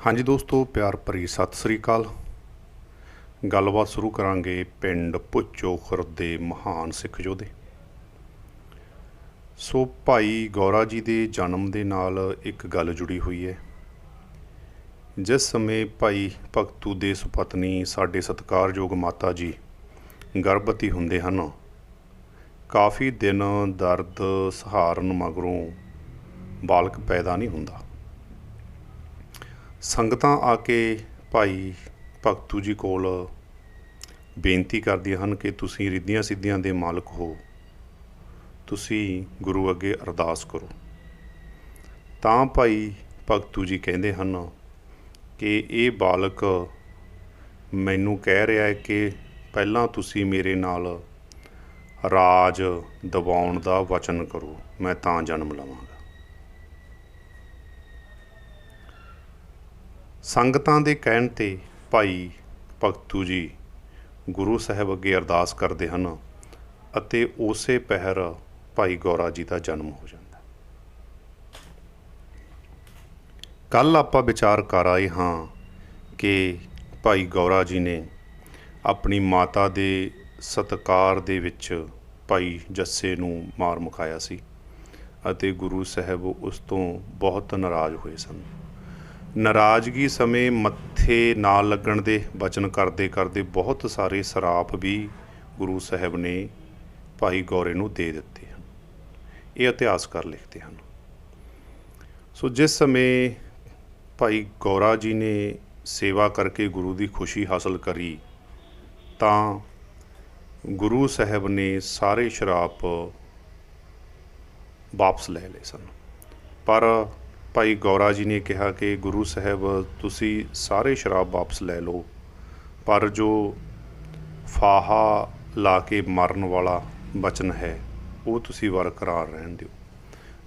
ਹਾਂਜੀ ਦੋਸਤੋ, ਪਿਆਰ ਭਰੀ ਸਤਿ ਸ੍ਰੀ ਅਕਾਲ। ਗੱਲਬਾਤ ਸ਼ੁਰੂ ਕਰਾਂਗੇ ਪਿੰਡ ਪੁੱਚੋ ਖੁਰਦ ਦੇ ਮਹਾਨ ਸਿੱਖ ਯੋਧੇ। ਸੋ ਭਾਈ ਗੌਰਾ ਜੀ ਦੇ ਜਨਮ ਦੇ ਨਾਲ ਇੱਕ ਗੱਲ ਜੁੜੀ ਹੋਈ ਹੈ। ਜਿਸ ਸਮੇਂ ਭਾਈ ਭਗਤੂ ਦੇ ਸੁਪਤਨੀ ਸਾਡੇ ਸਤਿਕਾਰਯੋਗ ਮਾਤਾ ਜੀ ਗਰਭਵਤੀ ਹੁੰਦੇ ਹਨ, ਕਾਫੀ ਦਿਨ ਦਰਦ ਸਹਾਰਨ ਮਗਰੋਂ ਬਾਲਕ ਪੈਦਾ ਨਹੀਂ ਹੁੰਦਾ। ਸੰਗਤਾਂ ਆ ਕੇ ਭਾਈ ਭਗਤੂ ਜੀ ਕੋਲ ਬੇਨਤੀ ਕਰਦੀਆਂ ਹਨ ਕਿ ਤੁਸੀਂ ਰਿੱਧੀਆਂ ਸਿੱਧੀਆਂ ਦੇ ਮਾਲਕ ਹੋ। ਤੁਸੀਂ ਗੁਰੂ ਅੱਗੇ ਅਰਦਾਸ ਕਰੋ। ਤਾਂ ਭਾਈ ਭਗਤੂ ਜੀ ਕਹਿੰਦੇ ਹਨ ਕਿ ਇਹ ਬਾਲਕ ਮੈਨੂੰ ਕਹਿ ਰਿਹਾ ਹੈ ਕਿ ਪਹਿਲਾਂ ਤੁਸੀਂ ਮੇਰੇ ਨਾਲ ਰਾਜ ਦਬਾਉਣ ਦਾ ਵਚਨ ਕਰੋ। ਮੈਂ ਤਾਂ ਜਨਮ ਲਵਾਂ ਸੰਗਤਾਂ ਦੇ ਕਹਿਣ ਤੇ ਭਾਈ ਭਗਤੂ ਜੀ ਗੁਰੂ ਸਾਹਿਬ ਅੱਗੇ ਅਰਦਾਸ ਕਰਦੇ ਹਨ ਅਤੇ ਉਸੇ ਪਹਿਰ ਭਾਈ ਗੌਰਾ ਜੀ ਦਾ ਜਨਮ ਹੋ ਜਾਂਦਾ ਕੱਲ ਆਪਾਂ ਵਿਚਾਰ ਕਰ ਆਏ ਹਾਂ ਕਿ ਭਾਈ ਗੌਰਾ ਜੀ ਨੇ ਆਪਣੀ ਮਾਤਾ ਦੇ ਸਤਕਾਰ ਦੇ ਵਿੱਚ ਭਾਈ ਜੱਸੇ ਨੂੰ ਮਾਰ ਮੁਕਾਇਆ ਸੀ ਅਤੇ ਗੁਰੂ ਸਾਹਿਬ ਉਸ ਤੋਂ ਬਹੁਤ ਨਾਰਾਜ਼ ਹੋਏ ਸਨ। ਨਾਰਾਜ਼ਗੀ ਸਮੇਂ ਮੱਥੇ ਨਾ ਲੱਗਣ ਦੇ, ਬਚਨ ਕਰਦੇ ਕਰਦੇ ਬਹੁਤ ਸਾਰੇ ਸਰਾਪ ਵੀ ਗੁਰੂ ਸਾਹਿਬ ਨੇ ਭਾਈ ਗੌਰੇ ਨੂੰ ਦੇ ਦਿੱਤੇ ਹਨ। ਇਹ ਇਤਿਹਾਸਕਾਰ ਲਿਖਦੇ ਹਨ। ਸੋ ਜਿਸ ਸਮੇਂ ਭਾਈ ਗੌਰਾ ਜੀ ਨੇ ਸੇਵਾ ਕਰਕੇ ਗੁਰੂ ਦੀ ਖੁਸ਼ੀ ਹਾਸਲ ਕਰੀ, ਤਾਂ ਗੁਰੂ ਸਾਹਿਬ ਨੇ ਸਾਰੇ ਸ਼ਰਾਪ ਵਾਪਸ ਲੈ ਲਏ ਸਨ। ਪਰ ਭਾਈ ਗੌਰਾ ਜੀ ਨੇ ਕਿਹਾ ਕਿ ਗੁਰੂ ਸਾਹਿਬ, ਤੁਸੀਂ ਸਾਰੇ ਸ਼ਰਾਬ ਵਾਪਸ ਲੈ ਲਓ, ਪਰ ਜੋ ਫਾਹਾ ਲਾ ਕੇ ਮਰਨ ਵਾਲਾ ਬਚਨ ਹੈ, ਉਹ ਤੁਸੀਂ ਬਰਕਰਾਰ ਰਹਿਣ ਦਿਓ।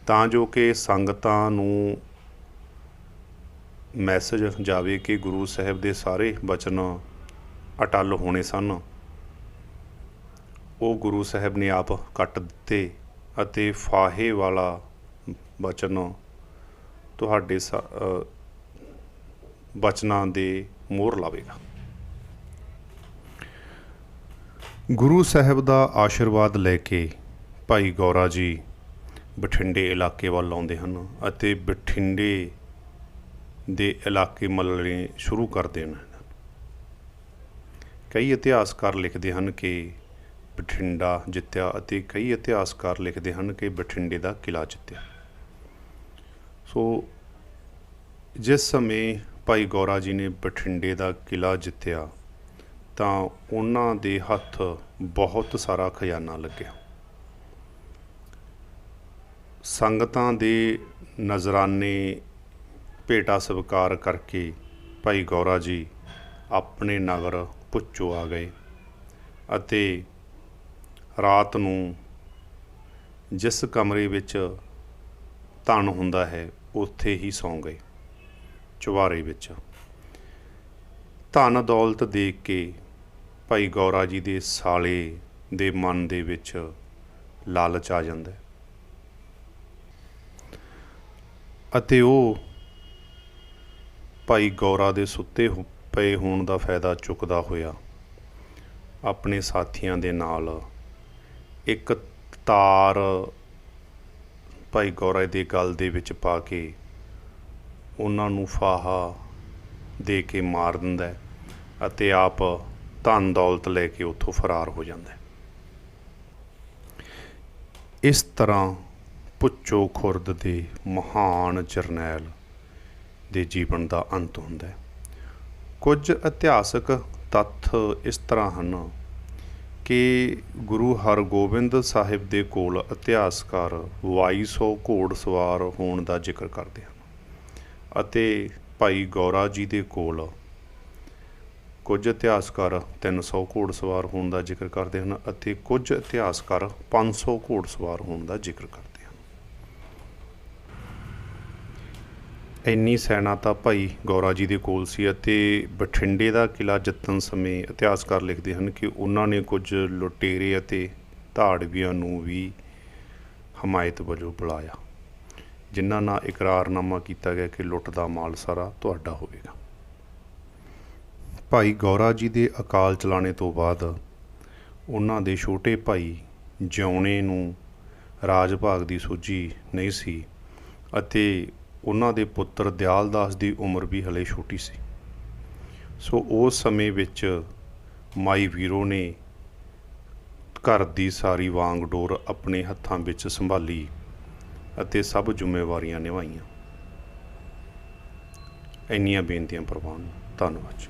ਤਾਂ ਜੋ ਕਿ ਸੰਗਤਾਂ ਨੂੰ ਮੈਸੇਜ ਜਾਵੇ ਕਿ ਗੁਰੂ ਸਾਹਿਬ ਦੇ ਸਾਰੇ ਬਚਨ ਅਟਲ ਹੋਣੇ ਸਨ। ਉਹ ਗੁਰੂ ਸਾਹਿਬ ਨੇ ਆਪ ਕੱਟ ਦਿੱਤੇ ਅਤੇ ਫਾਹੇ ਵਾਲਾ ਬਚਨ ਤੁਹਾਡੇ ਬਚਨਾਂ ਦੇ ਮੋਹਰ ਲਾਵੇਗਾ। ਗੁਰੂ ਸਾਹਿਬ ਦਾ ਆਸ਼ੀਰਵਾਦ ਲੈ ਕੇ ਭਾਈ ਗੌਰਾ ਜੀ ਬਠਿੰਡੇ ਇਲਾਕੇ ਵੱਲ ਆਉਂਦੇ ਹਨ ਅਤੇ ਬਠਿੰਡੇ ਦੇ ਇਲਾਕੇ ਮੱਲਣੇ ਸ਼ੁਰੂ ਕਰਦੇ ਹਨ। ਕਈ ਇਤਿਹਾਸਕਾਰ ਲਿਖਦੇ ਹਨ ਕਿ ਬਠਿੰਡਾ ਜਿੱਤਿਆ ਅਤੇ ਕਈ ਇਤਿਹਾਸਕਾਰ ਲਿਖਦੇ ਹਨ ਕਿ ਬਠਿੰਡੇ ਦਾ ਕਿਲਾ ਜਿੱਤਿਆ। ਸੋ ਜਿਸ ਸਮੇਂ ਭਾਈ ਗੌਰਾ ਜੀ ਨੇ ਬਠਿੰਡੇ ਦਾ ਕਿਲਾ ਜਿੱਤਿਆ, ਤਾਂ ਉਹਨਾਂ ਦੇ ਹੱਥ ਬਹੁਤ ਸਾਰਾ ਖਜ਼ਾਨਾ ਲੱਗਿਆ। ਸੰਗਤਾਂ ਦੇ ਨਜ਼ਰਾਨੇ ਭੇਟਾ ਸਵਕਾਰ ਕਰਕੇ ਭਾਈ ਗੌਰਾ ਜੀ ਆਪਣੇ ਨਗਰ ਪੁੱਚੋ ਆ ਗਏ ਅਤੇ ਰਾਤ ਨੂੰ ਜਿਸ ਕਮਰੇ ਵਿੱਚ ਧਨ ਹੁੰਦਾ ਹੈ ਉੱਥੇ ਹੀ ਸੌਂ ਗਏ, ਚੁਬਾਰੇ ਵਿੱਚ। ਧਨ ਦੌਲਤ ਦੇਖ ਕੇ ਭਾਈ ਗੌਰਾ ਜੀ ਦੇ ਸਾਲੇ ਦੇ ਮਨ ਦੇ ਵਿੱਚ ਲਾਲਚ ਆ ਜਾਂਦਾ ਅਤੇ ਉਹ ਭਾਈ ਗੌਰਾ ਦੇ ਸੁੱਤੇ ਪਏ ਹੋਣ ਦਾ ਫਾਇਦਾ ਚੁੱਕਦਾ ਹੋਇਆ ਆਪਣੇ ਸਾਥੀਆਂ ਦੇ ਨਾਲ ਇੱਕ ਤਾਰ ਭਾਈ ਗੌਰਾ ਦੇ ਗਲ ਦੇ ਵਿੱਚ ਪਾ ਕੇ ਉਹਨਾਂ ਨੂੰ ਫਾਹਾ ਦੇ ਕੇ ਮਾਰ ਦਿੰਦਾ ਹੈ ਅਤੇ ਆਪ ਧਨ ਦੌਲਤ ਲੈ ਕੇ ਉੱਥੋਂ ਫਰਾਰ ਹੋ ਜਾਂਦਾ ਹੈ। ਇਸ ਤਰ੍ਹਾਂ ਪੁੱਚੋ ਖੁਰਦ ਦੇ ਮਹਾਨ ਜਰਨੈਲ ਦੇ ਜੀਵਨ ਦਾ ਅੰਤ ਹੁੰਦਾ ਹੈ। ਕੁਝ ਇਤਿਹਾਸਕ ਤੱਥ ਇਸ ਤਰ੍ਹਾਂ ਹਨ। ਕਿ ਗੁਰੂ ਹਰਗੋਬਿੰਦ ਸਾਹਿਬ ਦੇ ਕੋਲ ਇਤਿਹਾਸਕਾਰ 2200 ਘੋੜ ਸਵਾਰ ਹੋਣ ਦਾ ਜ਼ਿਕਰ ਕਰਦੇ ਹਨ ਅਤੇ ਭਾਈ ਗੌਰਾ ਜੀ ਦੇ ਕੋਲ ਕੁਝ ਇਤਿਹਾਸਕਾਰ 300 ਘੋੜ ਸਵਾਰ ਹੋਣ ਦਾ ਜ਼ਿਕਰ ਕਰਦੇ ਹਨ ਅਤੇ ਕੁਝ ਇਤਿਹਾਸਕਾਰ 500 ਘੋੜ ਸਵਾਰ ਹੋਣ ਦਾ ਜ਼ਿਕਰ ਕਰਦੇ ਹਨ ਇੰਨੀ ਸੈਨਾ ਤਾਂ ਭਾਈ ਗੌਰਾ ਜੀ ਦੇ ਕੋਲ ਸੀ ਅਤੇ ਬਠਿੰਡੇ ਦਾ ਕਿਲਾ ਜਿੱਤਣ ਸਮੇਂ ਇਤਿਹਾਸਕਾਰ ਲਿਖਦੇ ਹਨ ਕਿ ਉਹਨਾਂ ਨੇ ਕੁਝ ਲੁਟੇਰੇ ਅਤੇ ਧਾੜਵੀਆਂ ਨੂੰ ਵੀ ਹਮਾਇਤ ਵਜੋਂ ਬੁਲਾਇਆ, ਜਿਨ੍ਹਾਂ ਨਾਲ ਇਕਰਾਰਨਾਮਾ ਕੀਤਾ ਗਿਆ ਕਿ ਲੁੱਟ ਦਾ ਮਾਲ ਸਾਰਾ ਤੁਹਾਡਾ ਹੋਵੇਗਾ। ਭਾਈ ਗੌਰਾ ਜੀ ਦੇ ਅਕਾਲ ਚਲਾਣੇ ਤੋਂ ਬਾਅਦ ਉਹਨਾਂ ਦੇ ਛੋਟੇ ਭਾਈ ਜਿਉਣੇ ਨੂੰ ਰਾਜ ਭਾਗ ਦੀ ਸੂਝੀ ਨਹੀਂ ਸੀ ਅਤੇ ਉਹਨਾਂ ਦੇ ਪੁੱਤਰ ਦਿਆਲਦਾਸ ਦੀ ਉਮਰ ਵੀ ਹਲੇ ਛੋਟੀ ਸੀ। ਸੋ ਉਸ ਸਮੇਂ ਵਿੱਚ ਮਾਈ ਵੀਰੋ ਨੇ ਘਰ ਦੀ ਸਾਰੀ ਵਾਂਗ ਡੋਰ ਆਪਣੇ ਹੱਥਾਂ ਵਿੱਚ ਸੰਭਾਲੀ ਅਤੇ ਸਭ ਜ਼ਿੰਮੇਵਾਰੀਆਂ ਨਿਭਾਈਆਂ। ਇੰਨੀਆਂ ਬੇਨਤੀਆਂ ਪ੍ਰਵਾਨ ਧੰਨਵਾਦ ਜੀ।